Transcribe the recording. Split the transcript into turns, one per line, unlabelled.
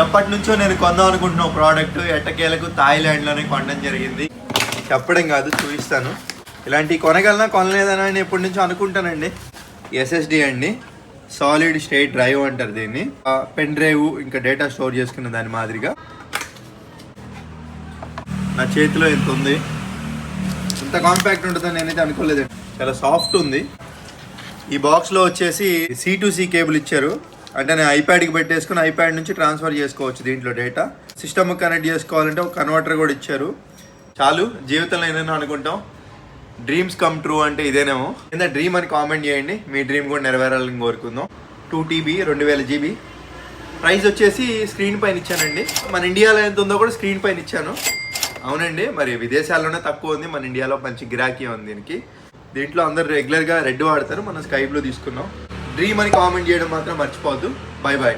ఎప్పటి నుంచో నేను కొందాం అనుకుంటున్న ప్రోడక్ట్ ఎట్టకేలకు థాయిలాండ్లోనే కొనడం జరిగింది. చెప్పడం కాదు చూపిస్తాను. ఇలాంటివి కొనగలనా కొనలేదనా నేను ఎప్పటి నుంచో అనుకుంటానండి. ఎస్ఎస్డి అండి. సాలిడ్ స్టేట్ డ్రైవ్ అంటారు దీన్ని. పెన్ డ్రైవ్ ఇంకా డేటా స్టోర్ చేసుకున్న దాని మాదిరిగా. నా చేతిలో ఎంత ఉంది. ఇంత కాంపాక్ట్ ఉంటుందని నేనైతే అనుకోలేదు చాలా సాఫ్ట్ ఉంది. ఈ బాక్స్లో వచ్చేసి సి టు సి కేబుల్ ఇచ్చారు. అంటే నేను ఐప్యాడ్కి పెట్టేసుకుని ఐప్యాడ్ నుంచి ట్రాన్స్ఫర్ చేసుకోవచ్చు దీంట్లో డేటా. సిస్టమ్ కనెక్ట్ చేసుకోవాలంటే ఒక కన్వర్టర్ కూడా ఇచ్చారు. చాలు జీవితంలో ఏదైనా అనుకుంటాం. డ్రీమ్స్ కమ్ ట్రూ అంటే ఇదేనేమో. కింద డ్రీమ్ అని కామెంట్ చేయండి. మీ డ్రీమ్ కూడా నెరవేరాలని కోరుకుందాం. టూ టీబీ రెండు వేల జీబీ ప్రైస్ వచ్చేసి స్క్రీన్ పైన ఇచ్చానండి. మన ఇండియాలో ఎంత ఉందో కూడా స్క్రీన్ పైన ఇచ్చాను. అవునండి మరి విదేశాల్లోనే తక్కువ ఉంది. మన ఇండియాలో మంచి గిరాకీ ఉంది దీనికి. దీంట్లో అందరు రెగ్యులర్గా రెడ్ వాడతారు. మనం స్కై బ్లూ తీసుకున్నాం డ్రీమ్ అని కామెంట్ చేయడం మాత్రం మర్చిపోవద్దు. Bye bye